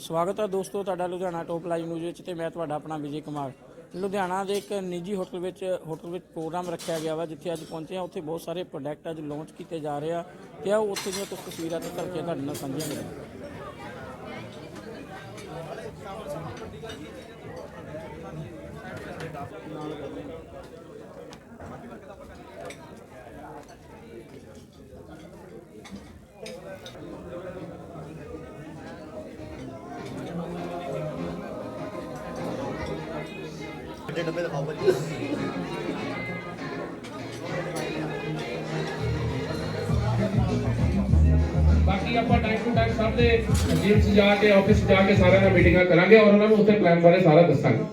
ਸਵਾਗਤ ਹੈ ਦੋਸਤੋ ਤੁਹਾਡਾ ਲੁਧਿਆਣਾ ਟੋਪ ਲਾਈਵ ਨਿਊਜ਼ ਵਿੱਚ ਤੇ ਮੈਂ ਤੁਹਾਡਾ ਆਪਣਾ ਵਿਜੇ ਕੁਮਾਰ। ਲੁਧਿਆਣਾ ਦੇ ਇੱਕ ਨਿੱਜੀ ਹੋਟਲ ਵਿੱਚ ਹੋਟਲ ਵਿੱਚ ਪ੍ਰੋਗਰਾਮ ਰੱਖਿਆ ਗਿਆ ਵਾ, ਜਿੱਥੇ ਅੱਜ ਪਹੁੰਚੇ ਆ ਉੱਥੇ ਬਹੁਤ ਸਾਰੇ ਪ੍ਰੋਡਕਟ ਅੱਜ ਲਾਂਚ ਕੀਤੇ ਜਾ ਰਹੇ ਆ ਤੇ ਆਓ ਉੱਥੇ ਦੀਆਂ ਕੁਝ ਤਸਵੀਰਾਂ ਤੇ ਕਰਕੇ ਤੁਹਾਡੇ ਨਾਲ ਸਾਂਝੀਆਂ ਕਰਾਂਗੇ ਵੱਡੇ ਡੱਬੇ ਦਿਖਾਓ ਭਾਜੀ ਬਾਕੀ ਆਪਾਂ ਟਾਈਮ ਟੂ ਟਾਈਮ ਸਭ ਦੇ ਜਿਮ 'ਚ ਜਾ ਕੇ ਆਫਿਸ 'ਚ ਜਾ ਕੇ ਸਾਰਿਆਂ ਨਾਲ ਮੀਟਿੰਗਾਂ ਕਰਾਂਗੇ ਔਰ ਉਹਨਾਂ ਨੂੰ ਉੱਥੇ ਪਲਾਨ ਬਾਰੇ ਸਾਰਾ ਦੱਸਾਂਗੇ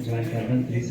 ਜੁਆਇਨ ਕਰਨਾ ਪਲੀਜ਼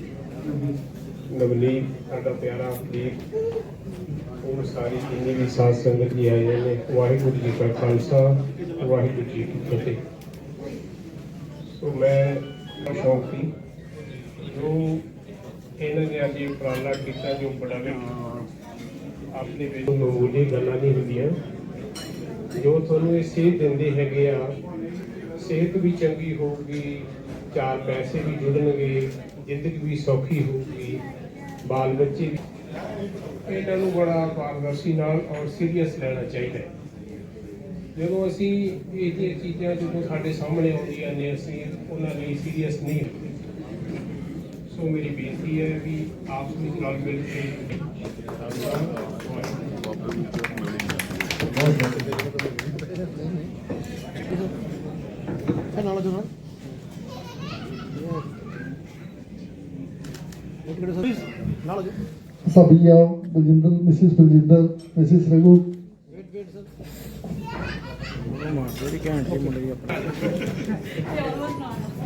ਨਵਨੀਤ ਸਾਡਾ ਪਿਆਰਾ ਪ੍ਰੀਤ ਉਹ ਸਾਰੀ ਜਿੰਨੀ ਵੀ ਸਾਧ ਸੰਗਤ ਜੀ ਆਏ ਨੇ, ਵਾਹਿਗੁਰੂ ਜੀ ਕਾ ਖਾਲਸਾ, ਵਾਹਿਗੁਰੂ ਜੀ ਕੀ ਫਤਿਹ। ਸੋ ਮੈਂ ਸ਼ੌਂਕ ਸੀ, ਜੋ ਇਹਨਾਂ ਨੇ ਅੱਜ ਇਹ ਉਪਰਾਲਾ ਕੀਤਾ, ਜੋ ਬੜਾ ਵੀ ਆਪਣੇ ਵਿੱਚ ਮਾਮੂਲੀ ਗੱਲਾਂ ਨਹੀਂ ਹੁੰਦੀਆਂ, ਜੋ ਤੁਹਾਨੂੰ ਇਹ ਸੇਧ ਦਿੰਦੇ ਹੈਗੇ ਆ, ਸਿਹਤ ਵੀ ਚੰਗੀ ਹੋਊਗੀ, ਚਾਰ ਪੈਸੇ ਵੀ ਜੁੜਨਗੇ, ਜ਼ਿੰਦਗੀ ਵੀ ਸੌਖੀ ਹੋਊਗੀ। ਬਾਲ ਬੱਚੇ ਵੀ ਇਹਨਾਂ ਨੂੰ ਬੜਾ ਪਾਰਦਰਸ਼ੀ ਨਾਲ ਔਰ ਸੀਰੀਅਸ ਲੈਣਾ ਚਾਹੀਦਾ ਹੈ। ਜਦੋਂ ਅਸੀਂ ਇਹ ਜਿਹੀਆਂ ਚੀਜ਼ਾਂ ਜਦੋਂ ਸਾਡੇ ਸਾਹਮਣੇ ਆਉਂਦੀਆਂ ਨੇ, ਅਸੀਂ ਉਹਨਾਂ ਲਈ ਸੀਰੀਅਸ ਨਹੀਂ ਹੁੰਦੇ। ਸੋ ਮੇਰੀ ਬੇਨਤੀ ਹੈ ਵੀ ਆਪਸ ਵਿੱਚ ਨਾਲ ਮਿਲ ਕੇ ਸਾਬੀਆ ਬਲਜਿੰਦਰ ਮਿਸਿਸ ਬਲਜਿੰਦਰ ਮਿਸਿਸ ਰਘੂ। ਮਾਰ ਜਿਹੜੀ ਘੈਂਟ ਦੀ ਮੁੰਡੇ ਆਪਣੀ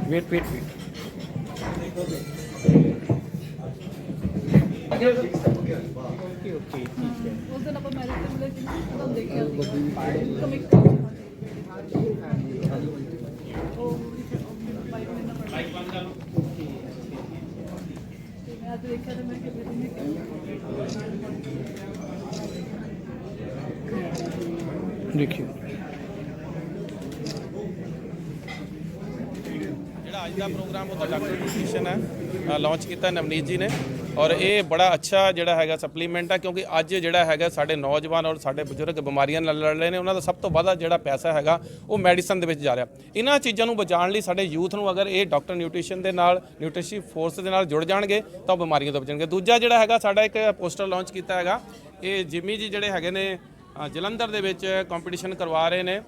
wait wait wait okay okay ਠੀਕ ਹੈ ਉਸ ਦਿਨ ਆਪਾਂ ਮੈਰਿਜ ਤੇ ਮਿਲੇ ਸੀ ਉਦੋਂ ਦੇਖਿਆ ਸੀ ਕਮਿਕ ਉਹ ਬਾਈਕ ਬੰਦ ਕਰ ਮੈਂ ਅੱਜ ਦੇਖਿਆ ਤੇ ਮੈਂ ਕਿਹਾ ਵੀ ਦੇਖਿਓ। ਜਿਹੜਾ ਅੱਜ ਦਾ ਪ੍ਰੋਗਰਾਮ ਉਹ ਤਾਂ ਡਾਕਟਰ ਨਿਊਟ੍ਰੀਸ਼ਨ ਹੈ। ਲਾਂਚ ਕੀਤਾ ਨਵਨੀਤ ਜੀ ਨੇ। ਔਰ ਇਹ ਬੜਾ ਅੱਛਾ ਜਿਹੜਾ ਹੈਗਾ ਸਪਲੀਮੈਂਟ ਆ, ਕਿਉਂਕਿ ਅੱਜ ਜਿਹੜਾ ਹੈਗਾ ਸਾਡੇ ਨੌਜਵਾਨ ਔਰ ਸਾਡੇ ਬਜ਼ੁਰਗ ਬਿਮਾਰੀਆਂ ਨਾਲ ਲੜ ਰਹੇ ਨੇ, ਉਹਨਾਂ ਦਾ ਸਭ ਤੋਂ ਵੱਧ ਜਿਹੜਾ ਪੈਸਾ ਹੈਗਾ, ਉਹ ਮੈਡੀਸਨ ਦੇ ਵਿੱਚ ਜਾ ਰਿਹਾ। ਇਹਨਾਂ ਚੀਜ਼ਾਂ ਨੂੰ ਬਚਾਉਣ ਲਈ ਸਾਡੇ ਯੂਥ ਨੂੰ ਅਗਰ ਇਹ ਡਾਕਟਰ ਨਿਊਟ੍ਰੀਸ਼ਨ ਦੇ ਨਾਲ ਨਿਊਟ੍ਰੀਸ਼ਨ ਫੋਰਸ ਦੇ ਨਾਲ ਜੁੜ ਜਾਣਗੇ, ਤਾਂ ਉਹ ਬਿਮਾਰੀਆਂ ਤੋਂ ਬਚਣਗੇ। ਦੂਜਾ ਜਿਹੜਾ ਹੈਗਾ, ਸਾਡਾ ਇੱਕ ਪੋਸਟਰ ਲਾਂਚ ਕੀਤਾ ਹੈਗਾ, ਇਹ ਜਿਮੀ ਜੀ ਜਿਹੜੇ ਹੈਗੇ ਨੇ ਜਲੰਧਰ ਦੇ ਵਿੱਚ ਕੰਪੀਟੀਸ਼ਨ ਕਰਵਾ ਰਹੇ ਨੇ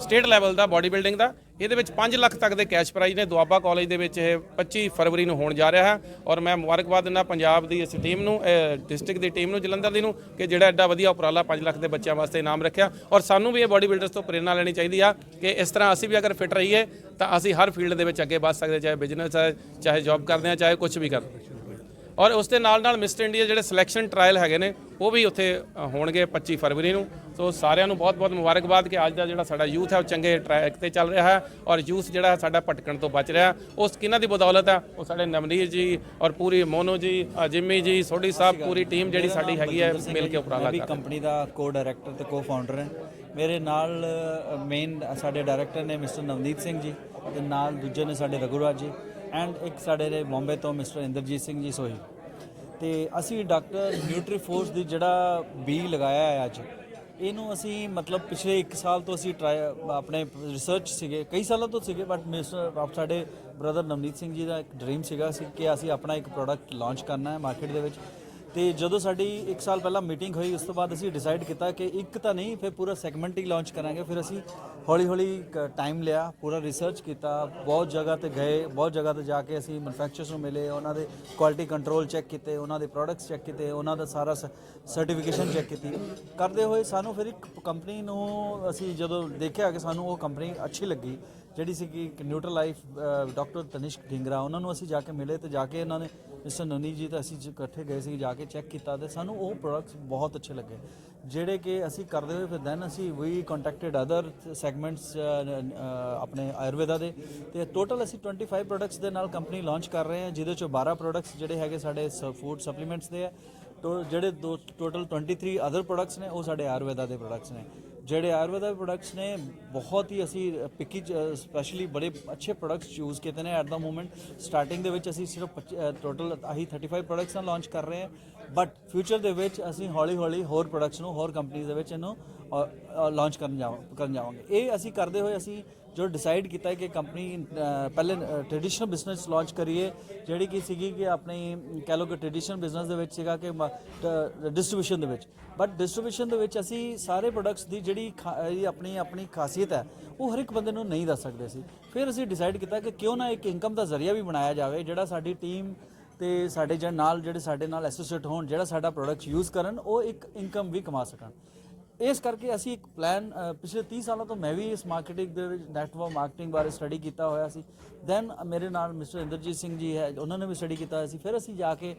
ਸਟੇਟ ਲੈਵਲ ਦਾ ਬਾਡੀ ਬਿਲਡਿੰਗ ਦਾ। ਇਹਦੇ ਵਿੱਚ 5 ਲੱਖ ਤੱਕ ਦੇ ਕੈਸ਼ ਪ੍ਰਾਈਜ਼ ਨੇ। ਦੁਆਬਾ ਕਾਲਜ ਦੇ ਵਿੱਚ ਇਹ 25 ਫਰਵਰੀ ਨੂੰ ਹੋਣ ਜਾ ਰਿਹਾ ਹੈ ਔਰ ਮੈਂ ਮੁਬਾਰਕਬਾਦ ਦਿੰਦਾ ਪੰਜਾਬ ਦੀ ਇਸ ਟੀਮ ਨੂੰ ਡਿਸਟ੍ਰਿਕਟ ਦੀ ਟੀਮ ਨੂੰ, ਜਲੰਧਰ ਦੀ ਨੂੰ ਕਿ ਜਿਹੜਾ ਐਡਾ ਵਧੀਆ ਉਪਰਾਲਾ 5 ਲੱਖ ਦੇ ਬੱਚਿਆਂ ਵਾਸਤੇ ਇਨਾਮ ਰੱਖਿਆ। ਔਰ ਸਾਨੂੰ ਵੀ ਇਹ ਬਾਡੀ ਬਿਲਡਰਸ ਤੋਂ ਪ੍ਰੇਰਣਾ ਲੈਣੀ ਚਾਹੀਦੀ ਆ ਕਿ ਇਸ ਤਰ੍ਹਾਂ ਅਸੀਂ ਵੀ ਅਗਰ ਫਿਟ ਰਹੀਏ ਤਾਂ ਅਸੀਂ ਹਰ ਫੀਲਡ ਦੇ ਵਿੱਚ ਅੱਗੇ ਵੱਧ ਸਕਦੇ ਚਾਹੇ ਬਿਜ਼ਨਸ ਹੈ, ਚਾਹੇ ਜੌਬ ਕਰਦੇ ਆ ਚਾਹੇ ਕੁਝ ਵੀ ਕਰਦੇ ਹਾਂ। ਔਰ ਉਸ ਦੇ ਨਾਲ ਨਾਲ ਮਿਸਟਰ ਇੰਡੀਆ ਜਿਹੜੇ ਸਿਲੈਕਸ਼ਨ ਟ੍ਰਾਇਲ ਹੈਗੇ ਨੇ ਉਹ ਵੀ ਉੱਥੇ ਹੋਣਗੇ 25 ਫਰਵਰੀ ਨੂੰ। ਸੋ ਸਾਰਿਆਂ ਨੂੰ ਬਹੁਤ-ਬਹੁਤ ਮੁਬਾਰਕਬਾਦ ਕਿ ਅੱਜ ਦਾ ਜਿਹੜਾ ਸਾਡਾ ਯੂਥ ਹੈ ਉਹ ਚੰਗੇ ਟਰੈਕ ਤੇ ਚੱਲ ਰਿਹਾ ਹੈ ਔਰ ਯੂਥ ਜਿਹੜਾ ਹੈ ਸਾਡਾ ਭਟਕਣ ਤੋਂ ਬਚ ਰਿਹਾ। ਉਸ ਕਿਹਨਾਂ ਦੀ ਬਦੌਲਤ ਹੈ? ਉਹ ਸਾਡੇ ਨਵਨੀਤ ਜੀ ਔਰ ਪੂਰੀ ਮੋਨੋ ਜੀ ਜਿੰਮੀ ਜੀ ਸੋਢੀ ਸਾਹਿਬ ਪੂਰੀ ਟੀਮ ਜਿਹੜੀ ਸਾਡੀ ਹੈਗੀ ਹੈ ਮਿਲ ਕੇ ਉਪਰਾਲਾ ਕਰ ਰਹੀ ਹੈ। ਕੰਪਨੀ ਦਾ ਕੋ ਡਾਇਰੈਕਟਰ ਤੇ ਕੋ ਫਾਊਂਡਰ ਹਾਂ। ਮੇਰੇ ਨਾਲ ਮੇਨ ਸਾਡੇ ਡਾਇਰੈਕਟਰ ਨੇ ਮਿਸਟਰ ਨਵਨੀਤ ਸਿੰਘ ਜੀ ਤੇ ਨਾਲ ਦੂਜੇ ਨੇ ਸਾਡੇ ਰਘੁਰਾਜ ਜੀ। ਐਂਡ ਇੱਕ ਸਾਡੇ ਨੇ ਬੰਬੇ ਤੋਂ ਮਿਸਟਰ ਇੰਦਰਜੀਤ ਸਿੰਘ ਜੀ ਸੋਹੀ ਤੇ ਅਸੀਂ ਡਾਕਟਰ ਨਿਊਟਰੀ ਫੋਰਸ ਦੀ ਜਿਹੜਾ ਬੀ ਲਗਾਇਆ ਹੈ ਅੱਜ, ਇਹਨੂੰ ਅਸੀਂ ਮਤਲਬ ਪਿਛਲੇ 1 ਸਾਲ ਤੋਂ ਅਸੀਂ ਟਰਾਈ ਆਪਣੇ ਰਿਸਰਚ ਸੀਗੇ, ਕਈ ਸਾਲਾਂ ਤੋਂ ਸੀਗੇ ਬਟ ਮਿਸਟਰ ਸਾਡੇ ਬ੍ਰਦਰ ਨਵਨੀਤ ਸਿੰਘ ਜੀ ਦਾ ਇੱਕ ਡ੍ਰੀਮ ਸੀਗਾ ਸੀ ਕਿ ਅਸੀਂ ਆਪਣਾ ਇੱਕ ਪ੍ਰੋਡਕਟ ਲਾਂਚ ਕਰਨਾ ਹੈ ਮਾਰਕੀਟ ਦੇ ਵਿੱਚ। ਤੇ ਜਦੋਂ ਸਾਡੀ 1 ਸਾਲ ਪਹਿਲਾਂ ਮੀਟਿੰਗ ਹੋਈ, ਉਸ ਤੋਂ ਬਾਅਦ ਅਸੀਂ ਡਿਸਾਈਡ ਕੀਤਾ ਕਿ ਇੱਕ ਤਾਂ ਨਹੀਂ, ਫਿਰ ਪੂਰਾ ਸੈਗਮੈਂਟ ਹੀ ਲਾਂਚ ਕਰਾਂਗੇ। ਫਿਰ ਅਸੀਂ ਹੌਲੀ ਹੌਲੀ ਟਾਈਮ ਲਿਆ, ਪੂਰਾ ਰਿਸਰਚ ਕੀਤਾ, ਬਹੁਤ ਜਗ੍ਹਾ ਤੇ ਗਏ, ਬਹੁਤ ਜਗ੍ਹਾ ਤੇ ਜਾ ਕੇ ਅਸੀਂ ਮੈਨੂਫੈਕਚਰਸ ਨੂੰ ਮਿਲੇ, ਉਹਨਾਂ ਦੇ ਕੁਆਲਿਟੀ ਕੰਟਰੋਲ ਚੈੱਕ ਕੀਤੇ, ਉਹਨਾਂ ਦੇ ਪ੍ਰੋਡਕਟਸ ਚੈੱਕ ਕੀਤੇ, ਉਹਨਾਂ ਦਾ ਸਾਰਾ ਸਰਟੀਫਿਕੇਸ਼ਨ ਚੈੱਕ ਕੀਤੀ। ਕਰਦੇ ਹੋਏ ਸਾਨੂੰ ਫਿਰ ਇੱਕ ਕੰਪਨੀ ਨੂੰ ਅਸੀਂ ਜਦੋਂ ਦੇਖਿਆ ਕਿ ਸਾਨੂੰ ਉਹ ਕੰਪਨੀ ਅੱਛੀ ਲੱਗੀ ਜਿਹੜੀ ਸੀਗੀ ਕਿ neutral life doctor Tanishk Dhingra, ਉਹਨਾਂ ਨੂੰ ਅਸੀਂ ਜਾ ਕੇ ਮਿਲੇ ਤੇ ਜਾ ਕੇ ਇਹਨਾਂ ਨੇ ਮਿਸਟਰ ਨਨੀ ਜੀ ਤਾਂ ਅਸੀਂ ਇਕੱਠੇ ਗਏ ਸੀ ਜਾ ਕੇ ਚੈੱਕ ਕੀਤਾ ਤੇ ਸਾਨੂੰ ਉਹ ਪ੍ਰੋਡਕਟਸ ਬਹੁਤ ਅੱਛੇ ਲੱਗੇ। ਜਿਹੜੇ ਕਿ ਅਸੀਂ ਕਰਦੇ ਹੋਏ ਫਿਰ ਦੈਨ ਅਸੀਂ ਵੀ ਕੰਟੈਕਟਡ ਅਦਰ ਸੈਗਮੈਂਟਸ ਆਪਣੇ ਆਯੁਰਵੇਦਾ ਦੇ। ਤੇ ਟੋਟਲ ਅਸੀਂ 25 ਪ੍ਰੋਡਕਟਸ ਦੇ ਨਾਲ ਕੰਪਨੀ ਲਾਂਚ ਕਰ ਰਹੇ ਹਾਂ, ਜਿਹਦੇ ਚੋਂ 12 ਪ੍ਰੋਡਕਟਸ ਜਿਹੜੇ ਹੈਗੇ ਸਾਡੇ ਫੂਡ ਸਪਲੀਮੈਂਟਸ ਦੇ ਆ। ਤੋ, ਜਿਹੜੇ ਦੋ ਟੋਟਲ 23 ਅਦਰ ਪ੍ਰੋਡਕਟਸ ਨੇ, ਉਹ ਸਾਡੇ ਆਯੁਰਵੇਦਾ ਦੇ ਪ੍ਰੋਡਕਟਸ ਨੇ। ਜਿਹੜੇ ਆਯੁਰਵੇਦਾ ਪ੍ਰੋਡਕਟਸ ਨੇ, ਬਹੁਤ ਹੀ ਅਸੀਂ ਪਿੱਕੀ ਸਪੈਸ਼ਲੀ ਬੜੇ ਅੱਛੇ ਪ੍ਰੋਡਕਟਸ ਚੂਜ਼ ਕੀਤੇ ਨੇ ਐਟ ਦਾ ਮੂਮੈਂਟ ਸਟਾਰਟਿੰਗ ਦੇ ਵਿੱਚ ਅਸੀਂ ਸਿਰਫ ਟੋਟਲ ਆਹੀ 35 ਪ੍ਰੋਡਕਟਸ ਨਾਲ ਲਾਂਚ ਕਰ ਰਹੇ ਹਾਂ। ਬਟ ਫਿਊਚਰ ਦੇ ਵਿੱਚ ਅਸੀਂ ਹੌਲੀ ਹੌਲੀ ਹੋਰ ਪ੍ਰੋਡਕਟਸ ਨੂੰ, ਹੋਰ ਕੰਪਨੀਆਂ ਦੇ ਵਿੱਚ ਇਹਨੂੰ ਲਾਂਚ ਕਰਨ ਜਾਵਾਂ, ਕਰਨ ਜਾਵਾਂਗੇ। ਇਹ ਅਸੀਂ ਕਰਦੇ ਹੋਏ ਅਸੀਂ ਜੋ ਡਿਸਾਈਡ ਕੀਤਾ ਕਿ ਕੰਪਨੀ ਪਹਿਲੇ ਟ੍ਰੈਡੀਸ਼ਨਲ ਬਿਜ਼ਨਸ ਲਾਂਚ ਕਰੀਏ, ਜਿਹੜੀ ਕਿ ਸੀਗੀ ਕਿ ਆਪਣੀ, ਕਹਿ ਲਓ ਕਿ ਟ੍ਰੈਡੀਸ਼ਨਲ ਬਿਜ਼ਨਸ ਦੇ ਵਿੱਚ ਸੀਗਾ ਕਿ ਡਿਸਟ੍ਰੀਬਿਊਸ਼ਨ ਦੇ ਵਿੱਚ। ਬਟ ਡਿਸਟ੍ਰੀਬਿਊਸ਼ਨ ਦੇ ਵਿੱਚ ਅਸੀਂ ਸਾਰੇ ਪ੍ਰੋਡਕਟਸ ਦੀ ਜਿਹੜੀ ਖਾ- ਇਹ ਆਪਣੀ ਆਪਣੀ ਖਾਸੀਅਤ ਹੈ, ਉਹ ਹਰ ਇੱਕ ਬੰਦੇ ਨੂੰ ਨਹੀਂ ਦੱਸ ਸਕਦੇ ਸੀ ਫਿਰ ਅਸੀਂ ਡਿਸਾਈਡ ਕੀਤਾ ਕਿ ਕਿਉਂ ਨਾ ਇੱਕ ਇਨਕਮ ਦਾ ਜ਼ਰੀਆ ਵੀ ਬਣਾਇਆ ਜਾਵੇ, ਜਿਹੜਾ ਸਾਡੀ ਟੀਮ ਤੇ ਸਾਡੇ ਜਿਹੜੇ ਨਾਲ, ਜਿਹੜੇ ਸਾਡੇ ਨਾਲ ਐਸੋਸੀਏਟ ਹੋਣ, ਜਿਹੜਾ ਸਾਡਾ ਪ੍ਰੋਡਕਟ ਯੂਜ਼ ਕਰਨ, ਉਹ ਇੱਕ ਇਨਕਮ ਵੀ ਕਮਾ ਸਕਣ। ਇਸ ਕਰਕੇ ਅਸੀਂ ਇੱਕ ਪਲਾਨ ਪਿਛਲੇ 30 ਸਾਲਾਂ ਤੋਂ ਮੈਂ ਵੀ ਇਸ ਮਾਰਕੀਟਿੰਗ ਦੇ ਵਿੱਚ ਨੈਟਵਰਕ ਮਾਰਕੀਟਿੰਗ ਬਾਰੇ ਸਟੱਡੀ ਕੀਤਾ ਹੋਇਆ ਸੀ। ਦੈਨ ਮੇਰੇ ਨਾਲ ਮਿਸਟਰ ਇੰਦਰਜੀਤ ਸਿੰਘ ਜੀ ਹੈ, ਉਹਨਾਂ ਨੇ ਵੀ ਸਟੱਡੀ ਕੀਤਾ ਹੋਇਆ ਸੀ। ਫਿਰ ਅਸੀਂ ਜਾ ਕੇ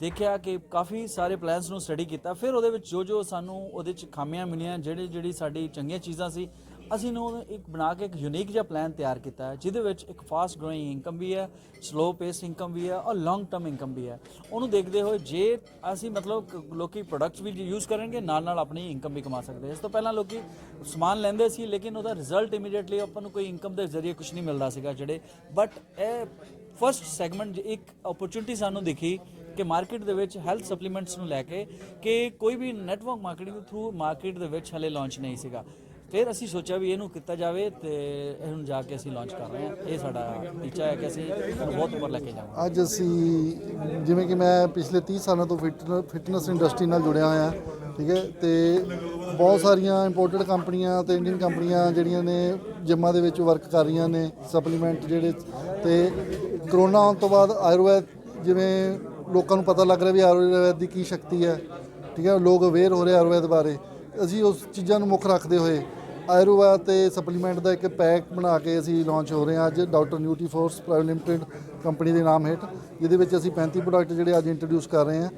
ਦੇਖਿਆ ਕਿ ਕਾਫੀ ਸਾਰੇ ਪਲਾਨਸ ਨੂੰ ਸਟੱਡੀ ਕੀਤਾ। ਫਿਰ ਉਹਦੇ ਵਿੱਚ ਜੋ ਜੋ ਸਾਨੂੰ ਉਹਦੇ ਚ ਖਾਮੀਆਂ ਮਿਲੀਆਂ ਜਿਹੜੇ ਜਿਹੜੀ ਸਾਡੀ ਚੰਗੀਆਂ ਚੀਜ਼ਾਂ ਸੀ ਅਸੀਂ ਨੂੰ ਇੱਕ ਬਣਾ ਕੇ ਇੱਕ ਯੂਨੀਕ ਜਿਹਾ ਪਲਾਨ ਤਿਆਰ ਕੀਤਾ ਹੈ, ਜਿਹਦੇ ਵਿੱਚ ਇੱਕ ਫਾਸਟ ਗਰੋਇੰਗ ਇਨਕਮ ਵੀ ਹੈ ਸਲੋ ਪੇਸ ਇਨਕਮ ਵੀ ਹੈ ਔਰ ਲੌਂਗ ਟਰਮ ਇਨਕਮ ਵੀ ਹੈ। ਉਹਨੂੰ ਦੇਖਦੇ ਹੋਏ ਜੇ ਅਸੀਂ ਮਤਲਬ ਕ- ਲੋਕੀ ਪ੍ਰੋਡਕਟਸ ਵੀ ਯੂਜ਼ ਕਰਨਗੇ ਨਾਲ ਨਾਲ ਆਪਣੀ ਇਨਕਮ ਵੀ ਕਮਾ ਸਕਦੇ ਇਸ ਤੋਂ ਪਹਿਲਾਂ ਲੋਕੀ ਸਮਾਨ ਲੈਂਦੇ ਸੀ, ਲੇਕਿਨ ਉਹਦਾ ਰਿਜ਼ਲਟ ਇਮੀਡੀਏਟਲੀ ਆਪਾਂ ਨੂੰ ਕੋਈ ਇਨਕਮ ਦੇ ਜ਼ਰੀਏ ਕੁਝ ਨਹੀਂ ਮਿਲਦਾ ਸੀਗਾ ਜਿਹੜੇ ਬਟ ਇਹ ਫਰਸਟ ਸੈਗਮੈਂਟ ਇੱਕ ਓਪਰਚੁਨਿਟੀ ਸਾਨੂੰ ਦਿਖੀ ਕਿ ਮਾਰਕੀਟ ਦੇ ਵਿੱਚ ਹੈਲਥ ਸਪਲੀਮੈਂਟਸ ਨੂੰ ਲੈ ਕੇ ਕਿ ਕੋਈ ਵੀ ਨੈਟਵਰਕ ਮਾਰਕੀਟਿੰਗ ਦੇ ਥਰੂ ਮਾਰਕੀਟ ਦੇ ਵਿੱਚ ਹਲੇ ਲਾਂਚ ਨਹੀਂ ਸੀਗਾ। ਫਿਰ ਅਸੀਂ ਸੋਚਿਆ ਵੀ ਇਹਨੂੰ ਕੀਤਾ ਜਾਵੇ ਤੇ ਇਹਨੂੰ ਜਾ ਕੇ ਅਸੀਂ ਲਾਂਚ ਕਰ ਰਹੇ ਹਾਂ। ਇਹ ਸਾਡਾ ਟੀਚਾ ਹੈ ਕਿ ਅਸੀਂ ਬਹੁਤ ਉੱਪਰ ਲੈ ਕੇ ਜਾਵਾਂਗੇ। ਅੱਜ ਅਸੀਂ ਜਿਵੇਂ ਕਿ ਮੈਂ ਪਿਛਲੇ 30 ਸਾਲਾਂ ਤੋਂ ਫਿਟਨੈਸ ਇੰਡਸਟਰੀ ਨਾਲ ਜੁੜਿਆ ਹੋਇਆ ਠੀਕ ਹੈ? ਤੇ ਬਹੁਤ ਸਾਰੀਆਂ ਇੰਪੋਰਟਡ ਕੰਪਨੀਆਂ ਤੇ ਇੰਡੀਅਨ ਕੰਪਨੀਆਂ ਜਿਹੜੀਆਂ ਨੇ ਜਿੰਮਾਂ ਦੇ ਵਿੱਚ ਵਰਕ ਕਰ ਰਹੀਆਂ ਨੇ ਸਪਲੀਮੈਂਟ ਜਿਹੜੇ ਤੇ ਕਰੋਨਾ ਆਉਣ ਤੋਂ ਬਾਅਦ ਆਯੁਰਵੈਦ ਜਿਵੇਂ ਲੋਕਾਂ ਨੂੰ ਪਤਾ ਲੱਗ ਰਿਹਾ ਵੀ ਆਯੁਰਵੈਦ ਦੀ ਕੀ ਸ਼ਕਤੀ ਹੈ, ਠੀਕ ਹੈ? ਲੋਕ ਅਵੇਅਰ ਹੋ ਰਹੇ ਆਯੁਰਵੈਦ ਬਾਰੇ। ਅਸੀਂ ਉਸ ਚੀਜ਼ਾਂ ਨੂੰ ਮੁੱਖ ਰੱਖਦੇ ਹੋਏ ਆਯੁਰਵੈਦ ਤੇ ਸਪਲੀਮੈਂਟ ਦਾ ਇੱਕ ਪੈਕ ਬਣਾ ਕੇ ਅਸੀਂ ਲਾਂਚ ਹੋ ਰਹੇ ਹਾਂ ਅੱਜ doctor Nuti force private limited company ਦੇ ਨਾਮ ਹੇਠ। ਜਿਹਦੇ ਵਿੱਚ ਅਸੀਂ 35 ਪ੍ਰੋਡਕਟ ਜਿਹੜੇ ਅੱਜ ਇੰਟਰੋਡਿਊਸ ਕਰ ਰਹੇ ਹਾਂ।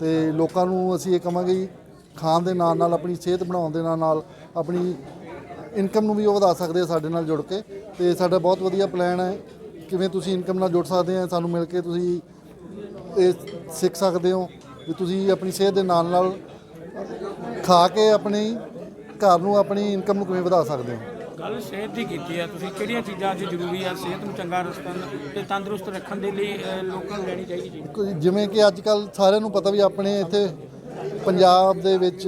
ਤੇ ਲੋਕਾਂ ਨੂੰ ਅਸੀਂ ਇਹ ਕਹਾਂਗੇ ਖਾਣ ਦੇ ਨਾਲ ਨਾਲ, ਆਪਣੀ ਸਿਹਤ ਬਣਾਉਣ ਦੇ ਨਾਲ ਨਾਲ, ਆਪਣੀ ਇਨਕਮ ਨੂੰ ਵੀ ਉਹ ਵਧਾ ਸਕਦੇ ਆ ਸਾਡੇ ਨਾਲ ਜੁੜ ਕੇ। ਤੇ ਸਾਡਾ ਬਹੁਤ ਵਧੀਆ ਪਲਾਨ ਹੈ, ਕਿਵੇਂ ਤੁਸੀਂ ਇਨਕਮ ਨਾਲ ਜੁੜ ਸਕਦੇ ਆ, ਸਾਨੂੰ ਮਿਲ ਕੇ ਤੁਸੀਂ ਇਹ ਸਿੱਖ ਸਕਦੇ ਹੋ, ਵੀ ਤੁਸੀਂ ਆਪਣੀ ਸਿਹਤ ਦੇ ਨਾਲ ਨਾਲ ਖਾ ਕੇ ਆਪਣੀ ਘਰ ਨੂੰ ਆਪਣੀ ਇਨਕਮ ਨੂੰ ਕਿਵੇਂ ਵਧਾ ਸਕਦੇ ਹੋ? ਗੱਲ ਸਿਹਤ ਦੀ ਕੀਤੀ ਹੈ ਤੁਸੀਂ ਕਿਹੜੀਆਂ ਚੀਜ਼ਾਂ ਅੱਜ ਜ਼ਰੂਰੀ ਆ ਸਿਹਤ ਨੂੰ ਚੰਗਾ ਰਸਤਨ ਤੇ ਤੰਦਰੁਸਤ ਰੱਖਣ ਦੇ ਲਈ ਲੋਕਾਂ ਨੂੰ ਲੈਣੀ ਚਾਹੀਦੀ ਜੀ। ਕੋਈ ਜਿਵੇਂ ਕਿ ਅੱਜ ਕੱਲ ਸਾਰਿਆਂ ਨੂੰ ਪਤਾ ਵੀ ਆਪਣੇ ਇੱਥੇ ਪੰਜਾਬ ਦੇ ਵਿੱਚ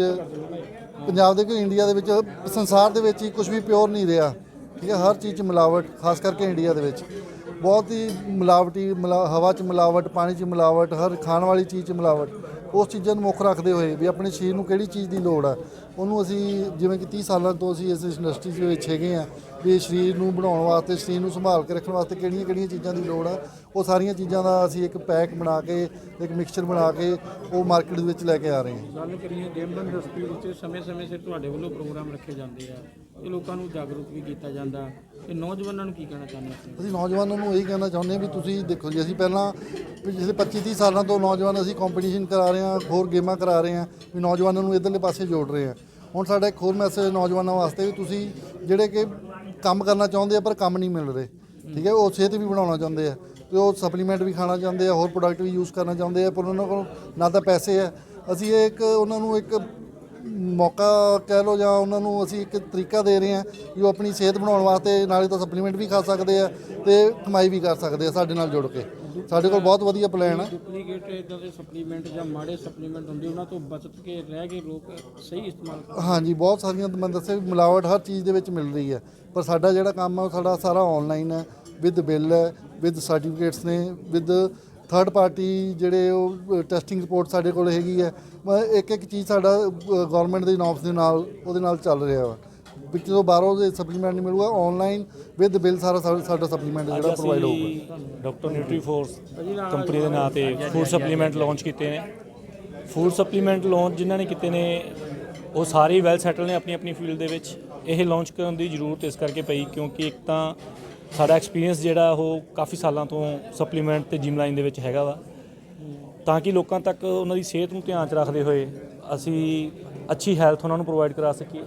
ਪੰਜਾਬ ਦੇ ਕਿ ਇੰਡੀਆ ਦੇ ਵਿੱਚ ਸੰਸਾਰ ਦੇ ਵਿੱਚ ਹੀ ਕੁਝ ਵੀ ਪਿਓਰ ਨਹੀਂ ਰਿਹਾ। ਠੀਕ ਹੈ ਹਰ ਚੀਜ਼ 'ਚ ਮਿਲਾਵਟ ਖਾਸ ਕਰਕੇ ਇੰਡੀਆ ਦੇ ਵਿੱਚ। ਬਹੁਤ ਹੀ ਮਿਲਾਵਟੀ, ਮਿਲਾ- ਹਵਾ 'ਚ ਮਿਲਾਵਟ, ਪਾਣੀ 'ਚ ਮਿਲਾਵਟ, ਹਰ ਖਾਣ ਵਾਲੀ ਚੀਜ਼ 'ਚ ਮਿਲਾਵਟ, ਉਸ ਚੀਜ਼ਾਂ ਨੂੰ ਮੁੱਖ ਰੱਖਦੇ ਹੋਏ ਵੀ ਆਪਣੇ ਸਰੀਰ ਨੂੰ ਕਿਹੜੀ ਚੀਜ਼ ਦੀ ਲੋੜ ਆ, ਉਹਨੂੰ ਅਸੀਂ ਜਿਵੇਂ ਕਿ 30 ਸਾਲਾਂ ਤੋਂ ਅਸੀਂ ਇਸ ਇੰਡਸਟਰੀ ਦੇ ਵਿੱਚ ਹੈਗੇ ਆ, ਵੀ ਸਰੀਰ ਨੂੰ ਬਣਾਉਣ ਵਾਸਤੇ, ਸਰੀਰ ਨੂੰ ਸੰਭਾਲ ਕੇ ਰੱਖਣ ਵਾਸਤੇ ਕਿਹੜੀਆਂ ਕਿਹੜੀਆਂ ਚੀਜ਼ਾਂ ਦੀ ਲੋੜ ਆ, ਉਹ ਸਾਰੀਆਂ ਚੀਜ਼ਾਂ ਦਾ ਅਸੀਂ ਇੱਕ ਪੈਕ ਬਣਾ ਕੇ, ਇੱਕ ਮਿਕਸਚਰ ਬਣਾ ਕੇ ਉਹ ਮਾਰਕੀਟ ਦੇ ਵਿੱਚ ਲੈ ਕੇ ਆ ਰਹੇ ਹਾਂ। ਗੱਲ ਕਰੀਏ ਗੇਮ ਇੰਡਸਟਰੀ ਵਿੱਚ ਸਮੇਂ-ਸਮੇਂ ਸਿਰ ਤੁਹਾਡੇ ਵੱਲੋਂ ਪ੍ਰੋਗਰਾਮ ਰੱਖੇ ਜਾਂਦੇ ਆ, ਇਹ ਲੋਕਾਂ ਨੂੰ ਜਾਗਰੂਕ ਵੀ ਕੀਤਾ ਜਾਂਦਾ। ਇਹ ਨੌਜਵਾਨਾਂ ਨੂੰ ਕੀ ਕਹਿਣਾ ਚਾਹੁੰਦੇ ਹੋ? ਅਸੀਂ ਨੌਜਵਾਨਾਂ ਨੂੰ ਇਹੀ ਕਹਿਣਾ ਚਾਹੁੰਦੇ ਹਾਂ ਵੀ ਤੁਸੀਂ ਦੇਖੋ ਜੀ, ਅਸੀਂ ਪਹਿਲਾਂ ਪਿਛਲੇ 25 30 ਸਾਲਾਂ ਤੋਂ ਨੌਜਵਾਨ ਅਸੀਂ ਕੰਪੀਟੀਸ਼ਨ ਕਰਾ ਰਹੇ ਹਾਂ, ਹੋਰ ਗੇਮਾਂ ਕਰਾ ਰਹੇ ਹਾਂ, ਵੀ ਨੌਜਵਾਨਾਂ ਨੂੰ ਇਧਰਲੇ ਪਾਸੇ ਜੋੜ ਰਹੇ ਹਾਂ। ਹੁਣ ਸਾਡਾ ਇੱਕ ਹੋਰ ਮੈਸੇਜ ਨੌਜਵਾਨਾਂ ਵਾਸਤੇ ਵੀ ਤੁਸੀਂ ਜਿਹੜੇ ਕਿ ਕੰਮ ਕਰਨਾ ਚਾਹੁੰਦੇ ਆ, ਪਰ ਕੰਮ ਨਹੀਂ ਮਿਲ ਰਹੇ, ਠੀਕ ਹੈ, ਉਹ ਸਿਹਤ ਵੀ ਬਣਾਉਣਾ ਚਾਹੁੰਦੇ ਆ, ਤੇ ਉਹ ਸਪਲੀਮੈਂਟ ਵੀ ਖਾਣਾ ਚਾਹੁੰਦੇ ਆ, ਹੋਰ ਪ੍ਰੋਡਕਟ ਵੀ ਯੂਜ਼ ਕਰਨਾ ਚਾਹੁੰਦੇ ਆ, ਪਰ ਉਹਨਾਂ ਕੋਲ ਨਾ ਤਾਂ ਪੈਸੇ ਆ। ਅਸੀਂ ਇਹ ਇੱਕ, ਉਹਨਾਂ ਨੂੰ ਇੱਕ ਮੌਕਾ ਕਹਿ ਲਓ ਜਾਂ ਉਹਨਾਂ ਨੂੰ ਅਸੀਂ ਇੱਕ ਤਰੀਕਾ ਦੇ ਰਹੇ ਹਾਂ ਉਹ ਆਪਣੀ ਸਿਹਤ ਬਣਾਉਣ ਵਾਸਤੇ ਨਾਲੇ ਤਾਂ ਸਪਲੀਮੈਂਟ ਵੀ ਖਾ ਸਕਦੇ ਆ ਤੇ ਕਮਾਈ ਵੀ ਕਰ ਸਕਦੇ ਆ ਸਾਡੇ ਨਾਲ ਜੁੜ ਕੇ। ਸਾਡੇ ਕੋਲ ਬਹੁਤ ਵਧੀਆ ਪਲਾਨ ਹੈ ਡੁਪਲੀਕੇਟ ਇਦਾਂ ਦੇ ਸਪਲੀਮੈਂਟ ਜਾਂ ਮਾੜੇ ਸਪਲੀਮੈਂਟ ਹੁੰਦੇ ਉਹਨਾਂ ਤੋਂ ਬਚਤ ਕੇ ਰਹਿ ਕੇ ਲੋਕ ਸਹੀ ਇਸਤੇਮਾਲ ਕਰਦੇ ਹਾਂਜੀ ਬਹੁਤ ਸਾਰੀਆਂ ਮੈਂ ਦੱਸਿਆ ਵੀ ਮਿਲਾਵਟ ਹਰ ਚੀਜ਼ ਦੇ ਵਿੱਚ ਮਿਲ ਰਹੀ ਹੈ ਪਰ ਸਾਡਾ ਜਿਹੜਾ ਕੰਮ ਹੈ ਉਹ ਸਾਡਾ ਸਾਰਾ ਆਨਲਾਈਨ ਹੈ ਵਿਦ ਬਿੱਲ ਹੈ ਵਿਦ ਸਰਟੀਫਿਕੇਟਸ ਨੇ ਵਿਦ ਥਰਡ ਪਾਰਟੀ ਜਿਹੜੇ ਉਹ ਟੈਸਟਿੰਗ ਰਿਪੋਰਟ ਸਾਡੇ ਕੋਲ ਹੈਗੀ ਹੈ। ਇੱਕ ਇੱਕ ਚੀਜ਼ ਸਾਡਾ ਗਵਰਨਮੈਂਟ ਦੇ ਨੌਬਸ ਦੇ ਨਾਲ ਉਹਦੇ ਨਾਲ ਚੱਲ ਰਿਹਾ ਵਾ। ਵਿੱਚ ਤੋਂ ਬਾਹਰੋਂ ਦੇ ਸਪਲੀਮੈਂਟ ਨਹੀਂ ਮਿਲੂਗਾ ਆਨਲਾਈਨ ਵਿਦ ਬਿੱਲ ਸਾਰਾ ਸਾਡਾ- ਸਪਲੀਮੈਂਟ ਜਿਹੜਾ ਪ੍ਰੋਵਾਈਡ ਹੋਊਗਾ। ਡਾਕਟਰ ਨਿਊਟਰੀਫੋਰਸ ਕੰਪਨੀ ਦੇ ਨਾਂ ਤੇ ਫੂਡ ਸਪਲੀਮੈਂਟ ਲਾਂਚ ਕੀਤੇ ਨੇ। ਫੂਡ ਸਪਲੀਮੈਂਟ ਲਾਂਚ ਜਿਨ੍ਹਾਂ ਨੇ ਕੀਤੇ ਨੇ ਉਹ ਸਾਰੇ ਵੈਲ ਸੈਟਲ ਨੇ ਆਪਣੀ ਆਪਣੀ ਫੀਲਡ ਦੇ ਵਿੱਚ। ਇਹ ਲਾਂਚ ਕਰਨ ਦੀ ਜ਼ਰੂਰਤ ਇਸ ਕਰਕੇ ਪਈ ਕਿਉਂਕਿ ਇੱਕ ਤਾਂ ਸਾਡਾ ਐਕਸਪੀਰੀਅੰਸ ਜਿਹੜਾ ਉਹ ਕਾਫੀ ਸਾਲਾਂ ਤੋਂ ਸਪਲੀਮੈਂਟ ਤੇ ਜਿਮ ਲਾਈਨ ਦੇ ਵਿੱਚ ਹੈਗਾ ਵਾ। ਤਾਂ ਕਿ ਲੋਕਾਂ ਤੱਕ ਉਹਨਾਂ ਦੀ ਸਿਹਤ ਨੂੰ ਧਿਆਨ 'ਚ ਰੱਖਦੇ ਹੋਏ ਅਸੀਂ ਅੱਛੀ ਹੈਲਥ ਉਹਨਾਂ ਨੂੰ ਪ੍ਰੋਵਾਈਡ ਕਰਾ ਸਕੀਏ।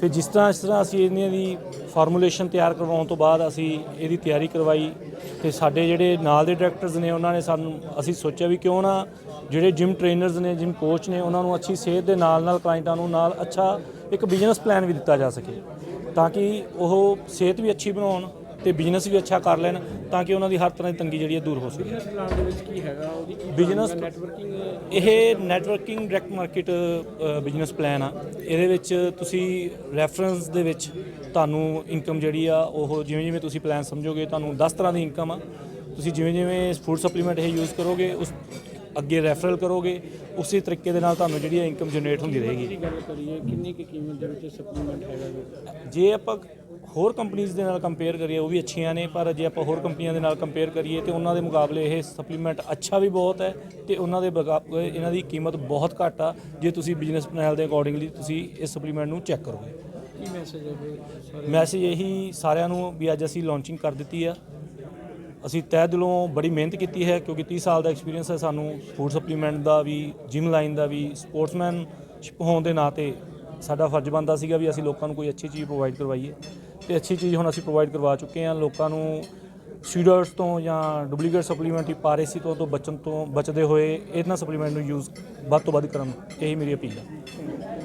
ਫਿਰ ਜਿਸ ਤਰ੍ਹਾਂ ਇਸ ਤਰ੍ਹਾਂ ਅਸੀਂ ਇਹਨਾਂ ਦੀ ਫਾਰਮੂਲੇਸ਼ਨ ਤਿਆਰ ਕਰਵਾਉਣ ਤੋਂ ਬਾਅਦ ਅਸੀਂ ਇਹਦੀ ਤਿਆਰੀ ਕਰਵਾਈ ਤੇ ਸਾਡੇ ਜਿਹੜੇ ਨਾਲ ਦੇ ਡਾਇਰੈਕਟਰਸ ਨੇ ਉਹਨਾਂ ਨੇ ਸਾਨੂੰ, ਅਸੀਂ ਸੋਚਿਆ ਵੀ ਕਿਉਂ ਨਾ ਜਿਹੜੇ ਜਿਮ ਟ੍ਰੇਨਰਸ ਨੇ ਜਿਮ ਕੋਚ ਨੇ ਉਹਨਾਂ ਨੂੰ ਅੱਛੀ ਸਿਹਤ ਦੇ ਨਾਲ ਨਾਲ ਕਲਾਇੰਟਾਂ ਨੂੰ ਨਾਲ ਅੱਛਾ ਇੱਕ ਬਿਜ਼ਨਸ ਪਲਾਨ ਵੀ ਦਿੱਤਾ ਜਾ ਸਕੇ। ਤਾਂ ਕਿ ਉਹ ਸਿਹਤ ਵੀ ਅੱਛੀ ਬਣਾਉਣ ਤੇ ਬਿਜ਼ਨਸ ਵੀ ਅੱਛਾ ਕਰ ਲੈਣ ਤਾਂ ਕਿ ਉਹਨਾਂ ਦੀ ਹਰ ਤਰ੍ਹਾਂ ਦੀ ਤੰਗੀ ਜਿਹੜੀ ਹੈ ਦੂਰ ਹੋ ਸਕੇ। ਪਲਾਨ ਦੇ ਵਿੱਚ ਕੀ ਹੈਗਾ? ਉਹਦੀ ਕੀ ਬਿਜ਼ਨਸ ਨੈਟਵਰਕਿੰਗ ਇਹ networking direct market business plan ਆ। ਇਹਦੇ ਵਿੱਚ ਤੁਸੀਂ ਰੈਫਰੈਂਸ ਦੇ ਵਿੱਚ ਤੁਹਾਨੂੰ ਇਨਕਮ ਜਿਹੜੀ ਆ ਉਹ ਜਿਵੇਂ ਜਿਵੇਂ ਤੁਸੀਂ ਪਲਾਨ ਸਮਝੋਗੇ ਤੁਹਾਨੂੰ 10 ਤਰ੍ਹਾਂ ਦੀ ਇਨਕਮ ਆ। ਤੁਸੀਂ ਜਿਵੇਂ ਜਿਵੇਂ ਫੂਡ ਸਪਲੀਮੈਂਟ ਇਹ ਯੂਜ਼ ਕਰੋਗੇ ਉਸ ਅੱਗੇ ਰੈਫਰਲ ਕਰੋਗੇ ਉਸੇ ਤਰੀਕੇ ਦੇ ਨਾਲ ਤੁਹਾਨੂੰ ਜਿਹੜੀ ਇਨਕਮ ਜਨਰੇਟ ਹੁੰਦੀ ਰਹੇਗੀ। ਗੱਲ ਕਰੀਏ ਕਿੰਨੀ ਕੁ ਕੀਮਤ ਦੇ ਵਿੱਚ ਸਪਲੀਮੈਂਟ ਹੈਗਾ ਜੀ? ਆਪਾਂ ਹੋਰ ਕੰਪਨੀਆਂ ਦੇ ਨਾਲ ਕੰਪੇਅਰ ਕਰੀਏ ਉਹ ਵੀ ਅੱਛੀਆਂ ਨੇ ਪਰ ਜੇ ਆਪਾਂ ਹੋਰ ਕੰਪਨੀਆਂ ਦੇ ਨਾਲ ਕੰਪੇਅਰ ਕਰੀਏ ਤੇ ਉਹਨਾਂ ਦੇ ਮੁਕਾਬਲੇ ਇਹ ਸਪਲੀਮੈਂਟ ਅੱਛਾ ਵੀ ਬਹੁਤ ਹੈ ਤੇ ਉਹਨਾਂ ਦੇ ਇਹਨਾਂ ਦੀ ਕੀਮਤ ਬਹੁਤ ਘੱਟ ਆ ਜੇ ਤੁਸੀਂ ਬਿਜ਼ਨਸ ਪਲਾਨ ਦੇ ਅਕੋਰਡਿੰਗਲੀ ਤੁਸੀਂ ਇਸ ਸਪਲੀਮੈਂਟ ਨੂੰ ਚੈੱਕ ਕਰੋਗੇ। ਕੀ ਮੈਸੇਜ ਹੈ ਮੈਸੇਜ ਇਹੀ ਸਾਰਿਆਂ ਨੂੰ ਵੀ ਅੱਜ ਅਸੀਂ ਲਾਂਚਿੰਗ ਕਰ ਦਿੱਤੀ ਆ। ਅਸੀਂ ਤਹਿ ਦਿਲੋਂ ਬੜੀ ਮਿਹਨਤ ਕੀਤੀ ਹੈ, ਕਿਉਂਕਿ 30 ਸਾਲ ਦਾ ਐਕਸਪੀਰੀਅੰਸ ਹੈ ਸਾਨੂੰ ਫੂਡ ਸਪਲੀਮੈਂਟ ਦਾ ਵੀ ਜਿਮ ਲਾਈਨ ਦਾ ਵੀ ਸਪੋਰਟਸਮੈਨ ਹੋਣ ਦੇ ਨਾਤੇ ਸਾਡਾ ਫਰਜ਼ ਬਣਦਾ ਸੀਗਾ ਵੀ ਅਸੀਂ ਲੋਕਾਂ ਨੂੰ ਕੋਈ ਅੱਛੀ ਚੀਜ਼ ਪ੍ਰੋਵਾਈਡ ਕਰਵਾਈਏ। ਤੇ ਅੱਛੀ ਚੀਜ਼ ਹੁਣ ਅਸੀਂ ਪ੍ਰੋਵਾਈਡ ਕਰਵਾ ਚੁੱਕੇ ਹਾਂ, ਲੋਕਾਂ ਨੂੰ ਸਟੀਰੋਇਡਸ ਤੋਂ ਜਾਂ ਡੁਪਲੀਕੇਟ ਸਪਲੀਮੈਂਟ ਪਾਰੇਸੀ ਤੋਂ ਤੋਂ ਬਚਣ ਤੋਂ ਬਚਦੇ ਹੋਏ ਇਹਨਾਂ ਸਪਲੀਮੈਂਟ ਨੂੰ ਯੂਜ਼ ਵੱਧ ਤੋਂ ਵੱਧ ਕਰਨ ਇਹੀ ਮੇਰੀ ਅਪੀਲ ਹੈ।